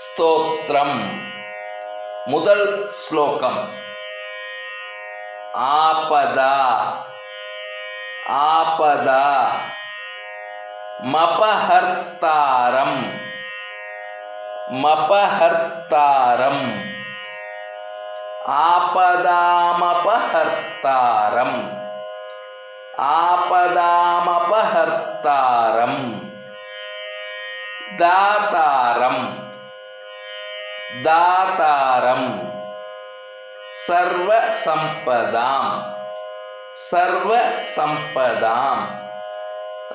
ஸ்தோத்திரம் முதல் ஸ்லோகம் ஆபதா ஆபதா மபஹர்த்தாரம் மபஹர்த்தாரம் ஆபதாமபஹர்த்தாரம் ஆபதாமபஹர்த்தாரம் தாத்தாரம் दातारम। सर्व संपदाम सर्व संपदाम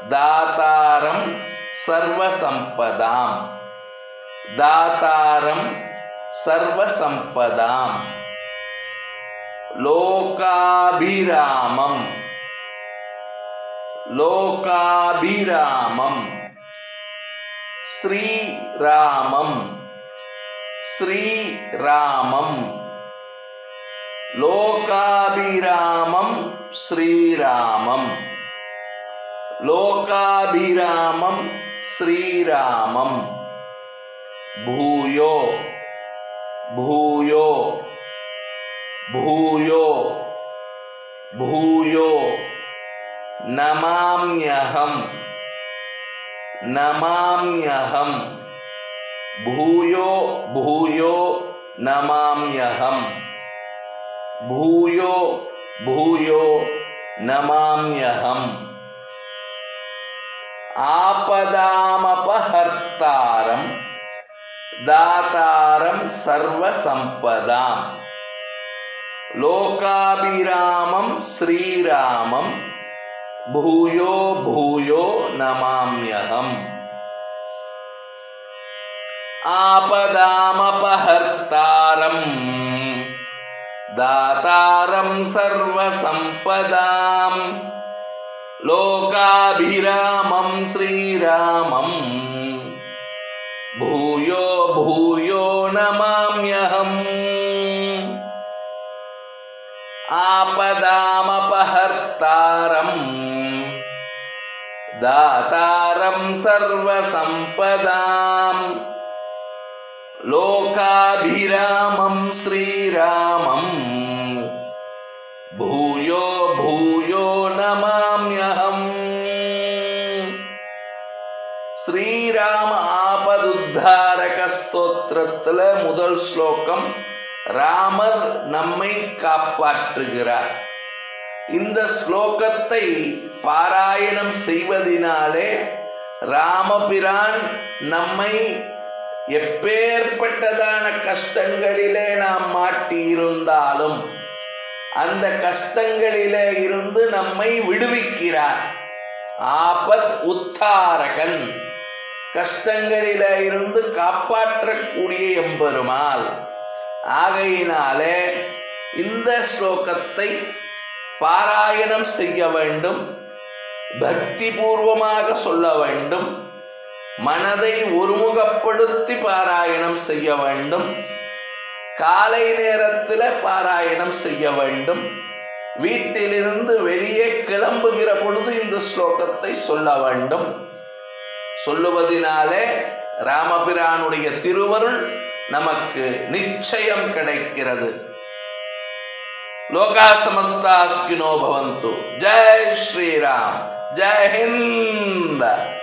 दातारम सर्व संपदाम दातारम सर्व संपदाम लोकाभिरामम। लोकाभिरामम। श्री रामम ஸ்ரீராமம் ஸ்ரீராமம் லோகாபிராமம் ஸ்ரீராமம் லோகாபிராமம் ஸ்ரீராமம் பூயோ பூயோ பூயோ பூயோ நமாம்யகம் நமாம்யகம் भूयो भूयो नमाम्यहम। भूयो भूयो नमाम्यहम। आपदामपहर्तारं दातारं सर्वसम्पदां लोकाभिरामं श्रीरामं भूयो भूयो नमाम्यहम्। आपदामपहर्तारम्। दातारं सर्वसम्पदाम्। लोकाभिरामं श्रीरामम्। भूयो भूयो नमाम्यहम्। आपदामपहर्तारम्। दातारं सर्वसम्पदाम्। லோகாபிராமம் ஸ்ரீராமம் பூயோ பூயோ நமாம்யகம் ஸ்ரீராம ஆபதுத்தாரக ஸ்தோத்திரத்துல முதல் ஸ்லோகம் ராமர் நம்மை காப்பாற்றுகிறார். இந்த ஸ்லோகத்தை பாராயணம் செய்வதினாலே ராமபிரான் நம்மை எப்பேற்பட்டதான கஷ்டங்களிலே நாம் மாட்டியிருந்தாலும் அந்த கஷ்டங்களிலே இருந்து நம்மை விடுவிக்கிறார். ஆபத் உத்தாரகன். கஷ்டங்களில இருந்து காப்பாற்றக்கூடிய எம்பெருமாள். ஆகையினாலே இந்த ஸ்லோகத்தை பாராயணம் செய்ய வேண்டும். பக்தி பூர்வமாக சொல்ல வேண்டும். மனதை ஒருமுகப்படுத்தி பாராயணம் செய்ய வேண்டும். காலை நேரத்தில் பாராயணம் செய்ய வேண்டும். வீட்டிலிருந்து வெளியே கிளம்புகிற பொழுது இந்த ஸ்லோகத்தை சொல்ல வேண்டும். சொல்லுவதினாலே ராமபிரானுடைய திருவருள் நமக்கு நிச்சயம் கிடைக்கிறது. லோகா சமஸ்தாஸ்கினோ பவந்து. ஜெய் ஸ்ரீராம். ஜெய் ஹிந்த்.